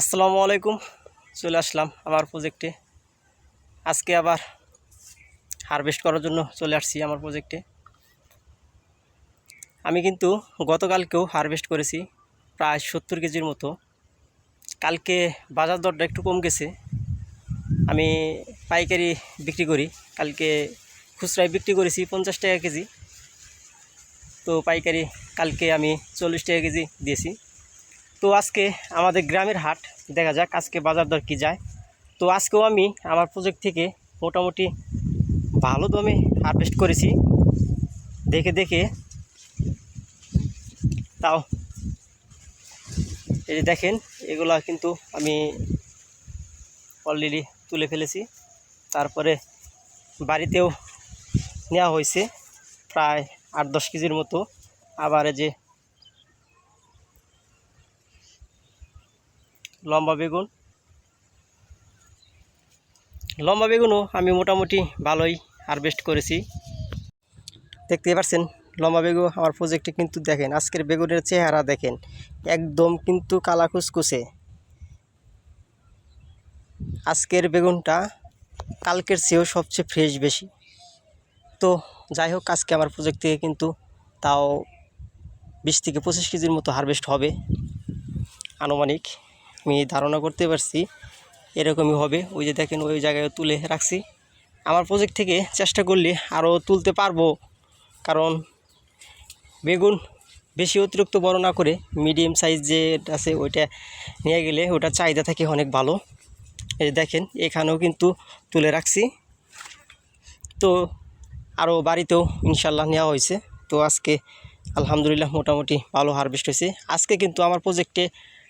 আসসালামু আলাইকুম, চলে আসলাম আমার প্রজেক্টে আজকে আবার হারভেস্ট করার জন্য চলে আসছি আমার প্রজেক্টে আমি কিন্তু গতকালকেও হারভেস্ট করেছি, প্রায় সত্তর কেজির মতো। কালকে বাজার দরটা একটু কম গেছে। আমি পাইকারি বিক্রি করি, কালকে খুচরায় বিক্রি করেছি পঞ্চাশ টাকা কেজি। তো পাইকারি কালকে আমি চল্লিশ টাকা কেজি দিয়েছি। তো আজকে আমাদের গ্রামের হাট, দেখা যাক আজকে বাজার দর কী যায়। তো আজকেও আমি আমার প্রজেক্ট থেকে মোটামুটি ভালো দমে হারভেস্ট করেছি। দেখে দেখে তাও এই দেখেন, এগুলা কিন্তু আমি অলরেডি তুলে ফেলেছি। তারপরে বাড়িতেও নেওয়া হয়েছে, প্রায় আট দশ কেজির মতো। আবার যে লম্বা বেগুন। লম্বা বেগুনও আমি মোটামুটি ভালোই হারভেস্ট করেছি। দেখতে পাচ্ছেন লম্বা বেগুন আমার প্রজেক্টে কিন্তু দেখেন, আজকের বেগুনের চেহারা দেখেন, একদম কিন্তু কালা কুচকুচে আজকের বেগুনটা কালকের চেয়েও সবচেয়ে ফ্রেশ বেশি। তো যাই হোক, আজকে আমার প্রজেক্ট থেকে কিন্তু তাও বিশ থেকে পঁচিশ কেজির মতো হারভেস্ট হবে, আনুমানিক। আমি ধারণা করতে পারছি এরকমই হবে। ওই যে দেখেন, ওই জায়গায় তুলে রাখছি। আমার প্রজেক্ট থেকে চেষ্টা করলে আরও তুলতে পারব। কারণ বেগুন বেশি অতিরিক্ত বড় না করে মিডিয়াম সাইজ যে আছে, ওইটা নিয়ে গেলে ওটা চাহিদা থাকে অনেক ভালো। এই দেখেন, এখানেও কিন্তু তুলে রাখছি। তো আরও বাড়িতেও ইনশাল্লাহ নেওয়া হয়েছে। তো আজকে আলহামদুলিল্লাহ মোটামুটি ভালো হারভেস্ট হয়েছে। আজকে কিন্তু আমার প্রজেক্টে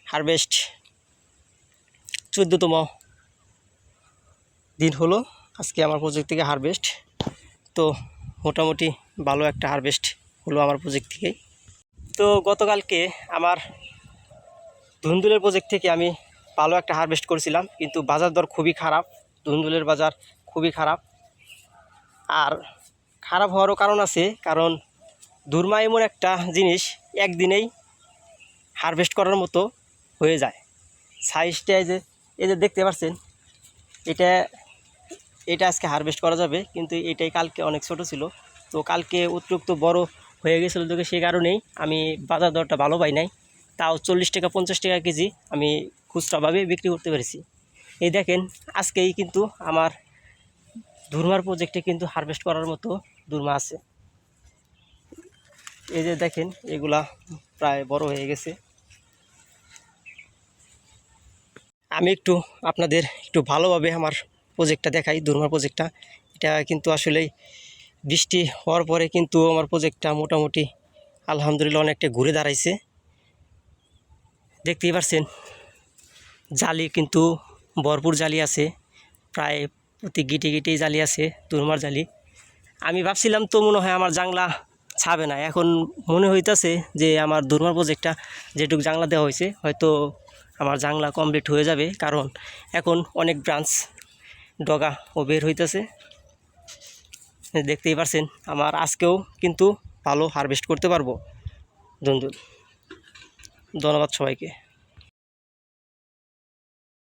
হারভেস্ট চোদ্দোতম দিন হলো আজকে আমার প্রজেক্ট থেকে হারভেস্ট তো মোটামুটি ভালো একটা হারভেস্ট হলো আমার প্রজেক্ট থেকে। তো গতকালকে আমার ধুন্দুলের প্রজেক্ট থেকে আমি ভালো একটা হারভেস্ট করেছিলাম, কিন্তু বাজার দর খুবই খারাপ। ধুন্দুলের বাজার খুবই খারাপ। আর খারাপ হওয়ারও কারণ আছে, কারণ দুর্মা এমন একটা জিনিস একদিনেই হারভেস্ট করার মতো হয়ে যায়। সাইজটা এই যে এই যে দেখতে পাচ্ছেন এটা এটা আজকে হারভেস্ট করা যাবে, কিন্তু এটাই কালকে অনেক ছোট ছিল। তো কালকে অতিরিক্ত বড় হয়ে গেছিল তোকে সেই কারণেই আমি বাজার দরটা ভালো পাই নাই। তাও চল্লিশ টাকা, পঞ্চাশ টাকা কেজি আমি খুচরাভাবে বিক্রি করতে পেরেছি। এই দেখেন, আজকেই কিন্তু আমার দুর্মার প্রজেক্টে কিন্তু হারভেস্ট করার মতো দুর্মা আছে। এই যে দেখেন, এগুলা প্রায় বড় হয়ে গেছে। আমি একটু আপনাদের একটু ভালোভাবে আমার প্রজেক্টটা দেখাই, দুর্মার প্রজেক্টটা এটা কিন্তু আসলেই বৃষ্টি হওয়ার পরে কিন্তু আমার প্রজেক্টটা মোটামুটি আলহামদুলিল্লাহ অনেকটা ঘুরে দাঁড়াইছে। দেখতেই পারছেন, জালি কিন্তু ভরপুর জালি আছে, প্রায় প্রতি গিটে গিটেই জালি আছে, দুর্মার জালি। আমি ভাবছিলাম তো মনে হয় আমার জাংলা ছাবে না, এখন মনে হইতাছে যে আমার দুর্মার প্রজেক্টটা যেটুকু জাংলা দেওয়া হয়েছে হয়তো আমার জাংলা কমপ্লিট হয়ে যাবে, কারণ এখন অনেক ব্রাঞ্চ ডগা ও বের হইতেছে। দেখতেই পারছেন, আমার আজকেও কিন্তু ভালো হারভেস্ট করতে পারব। দন্দুল ধন্যবাদ সবাইকে।